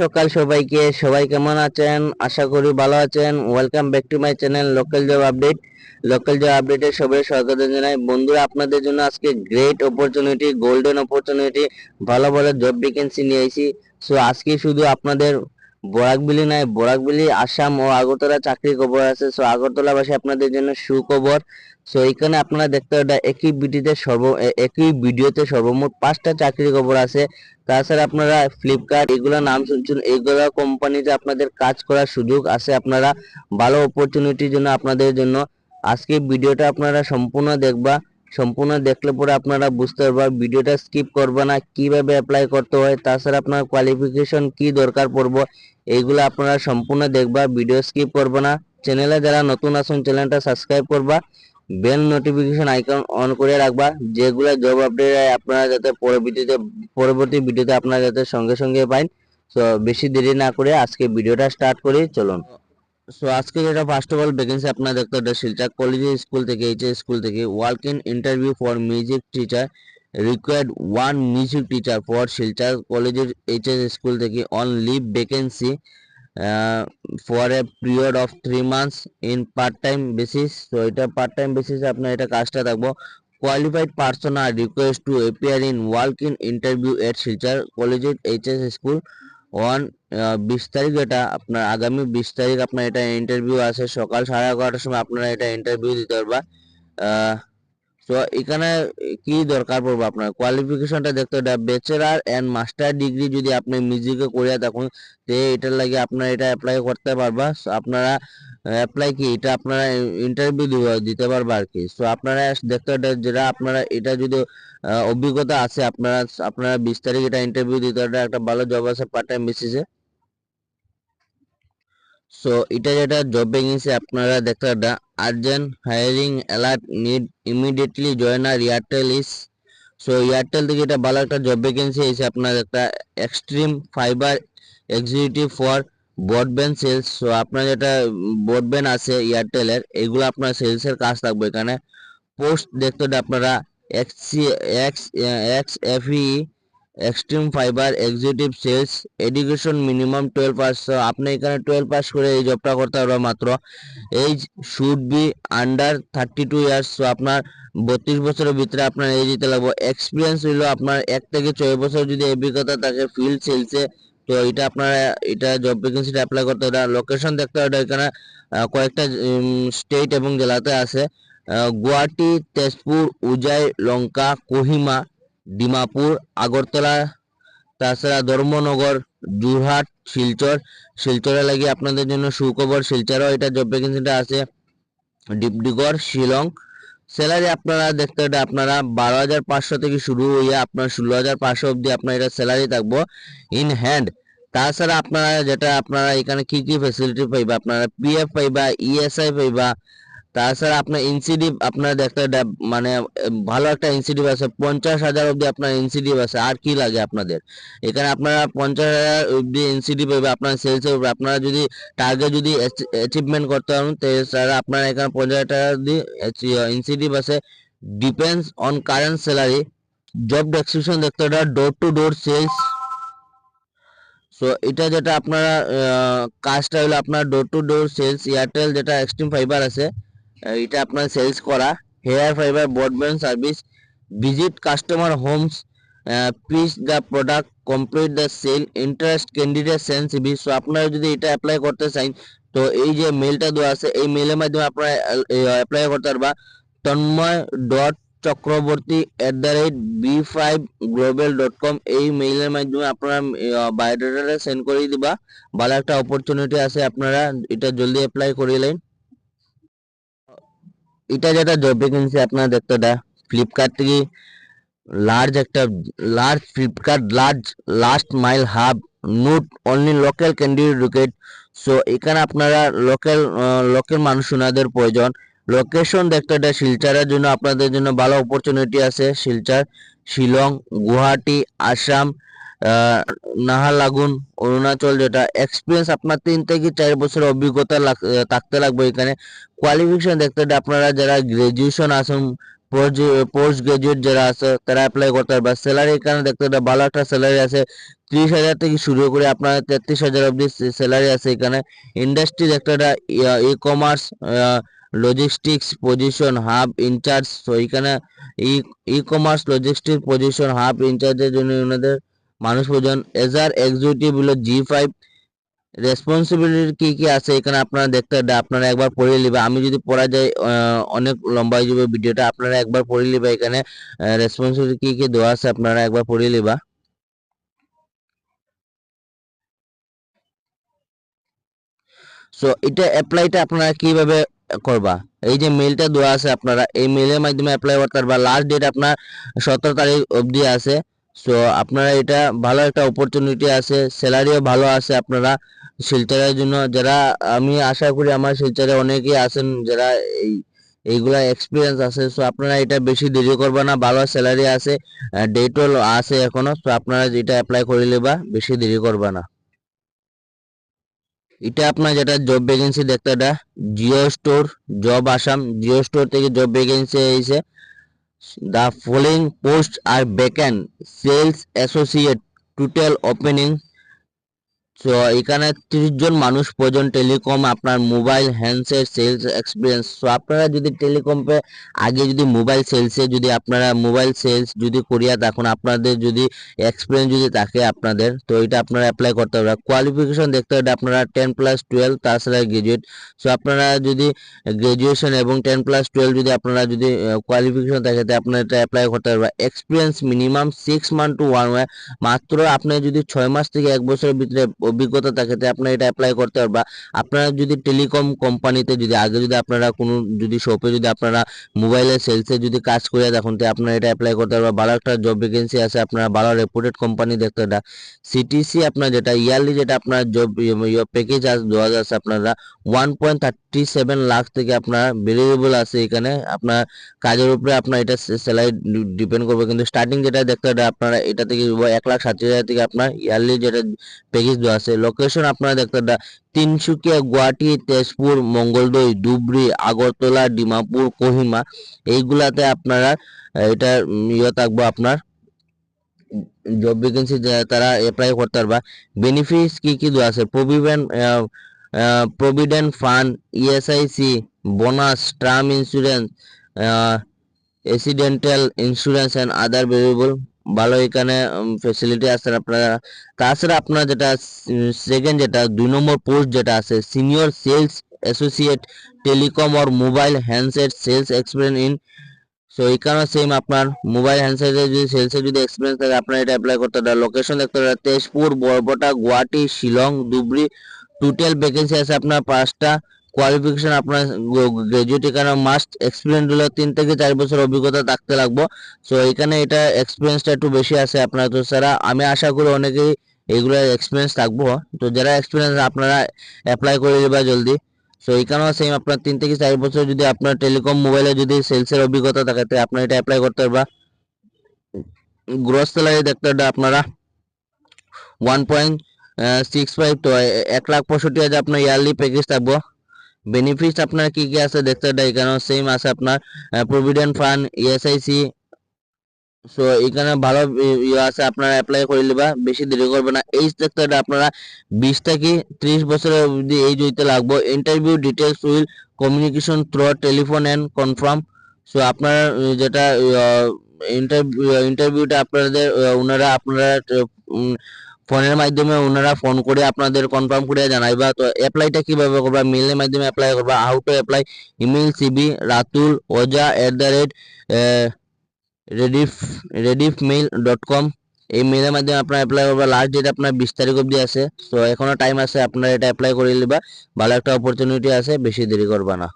সকাল সবাইকে, সবাই কেমন আছেন? আশা করি ভালো আছেন। Welcome back to my channel local job update local job আপডেটে সবাই স্বাগত জানাই। বন্ধুরা, আপনাদের জন্য আজকে গ্রেট অপরচুনিটি গোল্ডেন অপরচুনিটি ভালো ভালো জব ভ্যাকেন্সি নিয়ে আইছি। সো আজকে শুধু আপনাদের বরাকবিলি নাই বরাকবিলি, আসাম ও আগরতলা চাকরি খবর আছে। সো আগরতলা বাসী আপনাদের জন্য সুখবর। সো এখানে আপনারা দেখতে পাবেন একই ভিডিওতে সর্ব একই ভিডিওতে সর্বমোট পাঁচটা চাকরি খবর আছে। তাছাড়া আপনারা ফ্লিপকার্ট এগুলো নাম শুনছেন, এগুলো কোম্পানিতে আপনাদের কাজ করার সুযোগ আছে। আপনারা ভালো অপরচুনিটির জন্য আপনাদের জন্য। আজকে ভিডিওটা আপনারা সম্পূর্ণ দেখবা। সম্পূর্ণ দেখলে পরে আপনারা বুঝতে পারবা, ভিডিওটা স্কিপ করবা না, কীভাবে অ্যাপ্লাই করতে হয়, তাছাড়া আপনার কোয়ালিফিকেশন কি দরকার পড়ব এইগুলো আপনারা সম্পূর্ণ দেখবা ভিডিও স্কিপ করবা না। চ্যানেলে যারা নতুন আছেন চ্যানেলটা সাবস্ক্রাইব করবা। বেল নোটিফিকেশন আইকন অন করে রাখবা, যেগুলো জব আপডেট আপনারা যাতে পরবর্তীতে, পরবর্তী ভিডিওতে আপনারা যাতে সঙ্গে সঙ্গে পাইন। সো বেশি দেরি না করে আজকে ভিডিওটা স্টার্ট করি, চলুন। সো আজকে যেটা ফার্স্ট অফ অল ভ্যাকেন্সি আপনারা দেখতে পাচ্ছেন, শিলচর কলেজ স্কুল থেকে এইচএস স্কুল থেকে walk in interview for music teacher required one music teacher for Silchar কলেজের এইচএস স্কুল থেকে on leave vacancy for a period of three months in part time basis তো এটা part time বেসিসে আপনার এটা কাজটা থাকব। Qualified person are requested to appear in walk-in interview at Silchar কলেজের এইচএস স্কুল অন বিশ তারিখ। এটা আপনার আগামী বিশ তারিখ আপনার এটা ইন্টারভিউ আছে সকাল সাড়ে এগারোটার সময় আপনারা এটা ইন্টারভিউ দিতে পারবা। তো এখানে কি দরকার পড়বে আপনার? কোয়ালিফিকেশনটা দেখতে হবে। ব্যাচেলার এন্ড মাস্টার ডিগ্রি যদি আপনি মিউজিকে করিয়া থাকুন তে এটার লাগে আপনারা এটা অ্যাপ্লাই করতে পারবা। আপনারা অ্যাপ্লাই কি? এটা আপনারা ইন্টারভিউ দিতে পারবা আর কি। সো আপনারা দেখতে হবে যেটা আপনারা, এটা যদি অভিজ্ঞতা আছে, আপনারা আপনারা বিশ তারিখ এটা ইন্টারভিউ দিতে একটা ভালো জব আছে পার্ট টাইম বেসিসে সো এটা যেটা জব ভ্যাকেন্সি আপনারা পারবেন urgent hiring alert need immediately join R Airtel is so Airtel থেকে এটা ভালো একটা জব ভ্যাকেন্সি এসে আপনার একটা extreme fibre executive for broadband sales so আপনার যেটা ব্রডব্যান্ড আছে এয়ারটেলের এগুলো আপনার সেলসের কাজ থাকবে। এখানে পোস্ট দেখতে আপনারা X X X F E extreme fibre executive sales education minimum twelve pass আপনি এখানে টুয়েলভ পাস করে এই জবটা করতে পারবেন মাত্র। Age should be under thirty two years so আপনার বত্রিশ বছরের ভিতরে আপনার এই দিতে লাগবে। এক্সপিরিয়েন্স হইল আপনার এক থেকে ছয় বছর যদি অভিজ্ঞতা থাকে ফিল্ড সেলসে তো এটা আপনারা, এটা জব ভ্যাকেন্সিটা অ্যাপ্লাই করতে হবে। লোকেশন দেখতে হবে এখানে কয়েকটা স্টেট এবং জেলাতে আছে। গুয়াহাটি, তেজপুর উজাই লঙ্কা, কোহিমা ডিমাপুর, আগরতলা, তাছাড়া ধর্মনগর যোরহাট শিলচর। শিলচরে লাগি আপনাদের জন্য সুখবর শিলচরও এটা জব ভ্যাকেন্সিটা আছে। ডিব্রুগড়, শিলং। স্যালারি আপনারা দেখতে হবে, আপনারা বারো হাজার পাঁচশো থেকে শুরু হইয়া আপনার ষোলো হাজার পাঁচশো অব্দি আপনার এটা স্যালারি থাকব ইন হ্যান্ড তাছাড়া আপনারা যেটা, আপনারা এখানে কি কি ফেসিলিটি পাইবা, আপনারা পিএফ পাইবা ইএসআই পাইবা তাছাড়া আপনার ইনসিডিভ আপনার হবে মানে ভালো একটা ইনসিডিভ আছে, পঞ্চাশ হাজার অব্দি আপনার ইনসিডিভ আছে, আর কি লাগে আপনাদের? এখানে আপনারা পঞ্চাশ হাজার অব্দি ইনসিডিভ পাইবে, আপনার সেলস আপনারা যদি টার্গেট যদি অ্যাচিভমেন্ট করতে পারেন তাহলে আপনারা এখানে পঞ্চাশ হাজার টাকা অব্দি ইনসিডিভ আছে। Depends on current salary job description দেখতে হবে door to door sales so এটা যেটা আপনারা কাজটা হলো আপনার door to door sales Airtel যেটা এক্সট্রিম ফাইবার আছে এটা আপনার সেলস করা। Here fibre broadband service visit customer homes pitch the product complete the sale interest candidate send CV so আপনারা যদি এটা অ্যাপ্লাই করতে চান, তো এই যে মেলটা দেওয়া আছে, এই মেলের মাধ্যমে আপনারা অ্যাপ্লাই করতে পারবা। Tanmoy dot Chakraborty at the rate B five global dot com এই মেইলের মাধ্যমে আপনারা বায়োডাটাটা সেন্ড করে দিবা। ভালো একটা অপরচুনিটি আছে আপনারা, এটা জলদি অ্যাপ্লাই করিলেন এটা যেটা জব ভ্যাকেন্সি আপনারা দেখতে দা ফ্লিপকার্ট থেকে লার্জ একটা large Flipkart large last mile hub note only local candidate so এখানে আপনারা লোকাল লোকাল মানুষ ওনাদের প্রয়োজন। লোকেশন দেখতে এটা শিলচরের জন্য, আপনাদের জন্য ভালো অপরচুনিটি আছে। শিলচর, শিলং, গুয়াহাটি, আসাম আহ, নাহারলাগুন অরুণাচল যেটা এক্সপিরিয়েন্স আপনার তিন থেকে চার বছর অভিজ্ঞতা থাকতে লাগবে। এখানে কোয়ালিফিকেশন দেখতে আপনারা যারা গ্রাজুয়েশন আসুন পোস্ট গ্রাজুয়েট যারা আছে তারা অ্যাপ্লাই করতে পারবে স্যালারি এখানে দেখতে ভালো একটা স্যালারি আছে ত্রিশ হাজার থেকে শুরু করে আপনার তেত্রিশ হাজার অব্দি স্যালারি আছে। এখানে ইন্ডাস্ট্রি একটা e commerce logistics position hub in charge তো এখানে e commerce logistic position hub ইনচার্জের জন্য ওনাদের মানুষ প্রয়োজন এজার এক্সিকিউটিভ হলো জি ফাইভ রেসপন্সিবিলিটি কি কি আছে এখানে আপনারা দেখতে আপনারা একবার পড়ে নিবে আমি যদি পড়া যায় অনেক লম্বা হয়ে যাবে ভিডিওটা। আপনারা একবার পড়ে নিবে এখানে। রেসপন্সিবিলিটি কি কি দেওয়া আছে আপনারা একবার পড়ে নিবা সো এটা অ্যাপ্লাইটা আপনারা কীভাবে করবা? এই যে মেলটা দেওয়া আছে আপনারা, এই মেলের মাধ্যমে অ্যাপ্লাই করতে পারবা। লাস্ট ডেট আপনার সতেরো তারিখ অবধি আছে। সো আপনারা এটা ভালো একটা অপরচুনিটি আছে স্যালারিও ভালো আছে আপনারা শিলচরের জন্য। যারা, আমি আশা করি আমার শিলচরে অনেকেই আছেন যারা এই, এইগুলা এক্সপিরিয়েন্স আছে। সো আপনারা এটা বেশি দেরি করবে না, ভালো স্যালারি আছে ডেটও আছে এখনও। সো আপনারা যেটা অ্যাপ্লাই করে নেবা, বেশি দেরি করবে না। এটা আপনার যেটা জব ভ্যাকেন্সি দেখতে এটা Jio store job Assam Jio store থেকে জব ভ্যাকেন্সি এসেছে The following posts are vacant. Sales associate total opening so এখানে ত্রিশ জন মানুষ প্রয়োজন টেলিকম আপনার mobile handset sales experience so আপনারা যদি টেলিকমে আগে যদি মোবাইল সেলসে যদি আপনারা মোবাইল সেলস যদি করিয়া থাকুন আপনাদের যদি এক্সপিরিয়েন্স যদি থাকে আপনাদের, তো এটা আপনারা অ্যাপ্লাই করতে পারবেন কোয়ালিফিকেশন দেখতে হবে আপনারা টেন প্লাস টুয়েলভ তাছাড়া গ্রাজুয়েট সো আপনারা যদি গ্রাজুয়েশন এবং টেন প্লাস টুয়েলভ যদি আপনারা যদি কোয়ালিফিকেশন থাকে, তো আপনারা এটা অ্যাপ্লাই করতে পারবেন experience minimum six month to one মাত্র আপনি যদি ছয় মাস থেকে এক বছরের ভিতরে অভিজ্ঞতা থাকে, তো আপনারা এটা অ্যাপ্লাই করতে পারবা। আপনারা যদি টেলিকম কোম্পানিতে যদি, আগে যদি আপনারা কোনো যদি শপে যদি আপনারা মোবাইলের সেলসে যদি কাজ করে দেখুন, তো আপনারা এটা অ্যাপ্লাই করতে পারবা। ভালো একটা জব ভ্যাকেন্সি আছে, আপনারা ভালো রেপুটেড কোম্পানি দেখতে এটা সিটিসি আপনার যেটা ইয়ারলি যেটা আপনার জব প্যাকেজ আছে দেওয়া যাচ্ছে আপনারা one point thirty seven lakh থেকে আপনার ভেরিয়েবল আছে এখানে। আপনার কাজের উপরে আপনার এটা স্যালারি ডিপেন্ড করবে। কিন্তু স্টার্টিং যেটা দেখতে আপনারা এটা থেকে এক লাখ ষাট হাজার থেকে আপনার ইয়ারলি যেটা প্যাকেজ দেওয়া আছে। লোকেশন আপনারা দেখতে তিনসুকিয়া, গুয়াহাটি, তেজপুর, মঙ্গলদৈ, ধুবড়ি, আগরতলা, ডিমাপুর, কোহিমা, এইগুলাতে আপনারা এটা ইয়ে থাকব আপনার জব ভ্যাকেন্সি তারা অ্যাপ্লাই করতে পারবা। বেনিফিটস কি কি আছে? Provident provident fund ESIC bonus term insurance accidental insurance and other variable ভালো এখানে ফেসিলিটি আছে। আপনারা, তাছাড়া আপনার যেটা সেকেন্ড যেটা, দুই নম্বর পোস্ট যেটা আছে senior sales associate telecom or mobile handset sales experience in so এখানে সেম আপনার মোবাইল হ্যান্ডসেটের যদি সেলসের যদি এক্সপিরিয়েন্স থাকে, আপনার এটা অ্যাপ্লাই করতে হবে লোকেশন দেখতে হবে তেজপুর বরবটা গুয়াহাটি, শিলং, ধুবড়ি টোটাল ভ্যাকেন্সি আছে আপনার পাঁচটা। কোয়ালিফিকেশন আপনার গ্রাজুয়েট এখানে মাস্ট এক্সপিরিয়েন্স হলো তিন থেকে চার বছর অভিজ্ঞতা থাকতে লাগবো। সো এখানে এটা এক্সপিরিয়েন্সটা একটু বেশি আছে আপনার। তো স্যারা, আমি আশা করি অনেকেই এইগুলো এক্সপিরিয়েন্স থাকব। তো যারা এক্সপিরিয়েন্স আপনারা অ্যাপ্লাই করে দেবা জলদি। সো এখানেও সেম আপনার তিন থেকে চার বছর যদি আপনার টেলিকম মোবাইলে যদি সেলসের অভিজ্ঞতা থাকে, তো আপনার এটা অ্যাপ্লাই করতে পারবা। গ্রোস স্যালারি দেখতে আপনারা। ওয়ান পয়েন্ট সিক্স ফাইভ তো এক লাখ পঁয়ষট্টি হাজার আপনার ইয়ারলি প্যাকেজ থাকব। বেনিফিটস আপনার কি কি আছে দেখতে এখানেও সেম আছে আপনার প্রভিডেন্ট ফান্ড ইএসআইসি সো এখানে ভালো ইয়ে আছে, আপনারা অ্যাপ্লাই করে নিবা, বেশি দেরি করবে না। দেখতে হবে আপনারা বিশ থেকে ত্রিশ বছরের অবধি এইজ হইতে লাগবো। Interview details will communication through telephone and confirm so আপনার যেটা ইন্টারভিউ ইন্টারভিউটা আপনাদের ওনারা আপনারা ফোনের মাধ্যমে ওনারা ফোন করে আপনাদের কনফার্ম করে জানাইবা তো অ্যাপ্লাইটা কীভাবে করবা মেলের মাধ্যমে অ্যাপ্লাই করবা how to apply email CV Ratul, Ojha at the rate Rediff Rediff mail dot com এই মেলের মাধ্যমে আপনার অ্যাপ্লাই করবা লাস্ট ডেট আপনার বিশ তারিখ অবধি আছে, তো এখনও টাইম আছে, আপনারা এটা অ্যাপ্লাই করে নিবা, ভালো একটা অপরচুনিটি আছে, বেশি দেরি করবা না।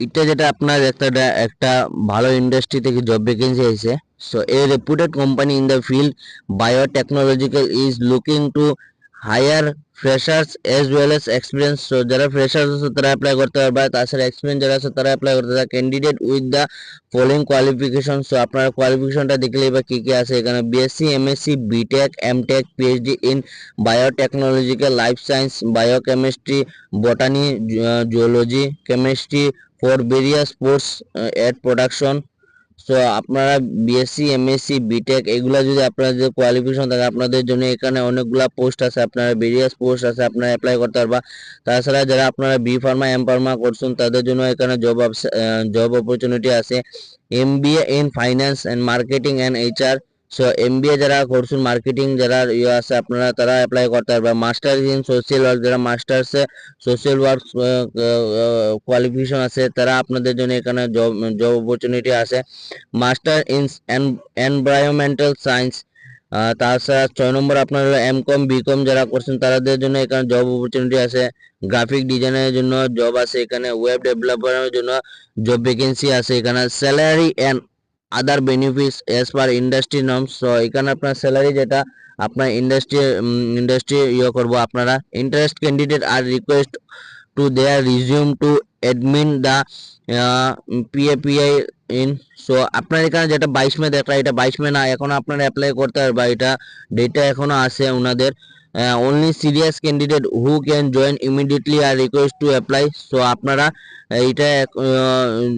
এটা যেটা আপনার একটা একটা ভালো ইন্ডাস্ট্রি থেকে জব ভ্যাকেন্সি আছে so a reputed company in the field biotechnological is looking to hire freshers as well as experience so যারা ফ্রেশার্স আছে তারা অ্যাপ্লাই করতে পারবে। তাছাড়া এক্সপিরিয়েন্স যারা আছে তারা অ্যাপ্লাই করতে পারবে। Candidate with the following qualification so আপনার কোয়ালিফিকেশনটা দেখলে বা কি কি আছে? এখানে BSc MSc BTech MTech PhD in biotechnological life science biochemistry botany zoology chemistry for various sports and production so আপনারা বিএসসি এমএসসি বিটেক এগুলা যদি আপনাদের কোয়ালিফিকেশন থাকে, আপনাদের জন্য এখানে অনেকগুলা পোস্ট আছে। আপনারা ভেরিয়াস পোস্ট আছে, আপনারা অ্যাপ্লাই করতে পারবা। তাছাড়া যারা আপনারা বি ফার্মা এম ফার্মা করছেন, তাদের জন্য এখানে জব জব অপরচুনিটি আছে। M B A in finance and marketing and HR so MBA যারা করছেন মার্কেটিং যারা ইয়ে আছে, আপনারা তারা অ্যাপ্লাই করতে পারবা মাস্টার ইন সোশ্যাল ওয়ার্ক যারা মাস্টার্সে সোশ্যাল ওয়ার্ক কোয়ালিফিকেশন আছে, তারা আপনাদের জন্য এখানে জব জব অপরচুনিটি আছে। মাস্টার ইন এনভায়রনমেন্টাল সায়েন্স তাছাড়া ছয় নম্বর আপনার এম কম বি কম যারা করছেন তাদের জন্য এখানে জব অপরচুনিটি আছে। গ্রাফিক ডিজাইনের জন্য জব আছে এখানে ওয়েব ডেভেলপারের জন্য জব ভ্যাকেন্সি আছে এখানে। Salary and other benefits as per industry norms so এখানে আপনার স্যালারি যেটা আপনার ইন্ডাস্ট্রি ইন্ডাস্ট্রি ইয়ে করব আপনারা। Interest candidate are request to their resume to admin the PAPI in so আপনার এখানে যেটা বাইশ মে দেখা এটা বাইশ মে না এখন আপনারা অ্যাপ্লাই করতে পারবা এটা ডেটা এখনও আছে ওনাদের only serious candidate who can join immediately are request to apply so আপনারা এইটা উম,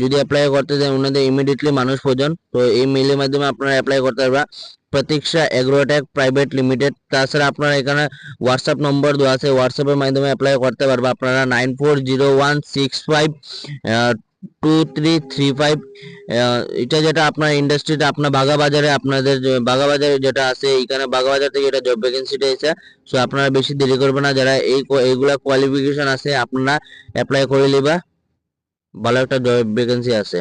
যদি অ্যাপ্লাই করতে চান ওনাদের ইমিডিয়েটলি মানুষ প্রয়োজন তো এই মেইলের মাধ্যমে আপনারা অ্যাপ্লাই করতে পারবা। প্রতীক্ষা এগ্রোটেক প্রাইভেট লিমিটেড তাছাড়া আপনারা এখানে হোয়াটসঅ্যাপ নম্বর দেওয়া আছে। হোয়াটসঅ্যাপের মাধ্যমে অ্যাপ্লাই করতে পারবা। আপনারা nine four zero one six five two three three five এটা যেটা আপনার ইন্ডাস্ট্রিটা আপনার বাগাবাজারে আপনাদের যে বাগাবাজারে যেটা আছে এখানে বাগাবাজার থেকে এটা জব ভ্যাকেন্সিটা এসে সো আপনারা বেশি দেরি করবেন না। যারা এই এইগুলা কোয়ালিফিকেশন আছে, আপনারা অ্যাপ্লাই করে নিবা। ভালো একটা জব ভ্যাকেন্সি আছে।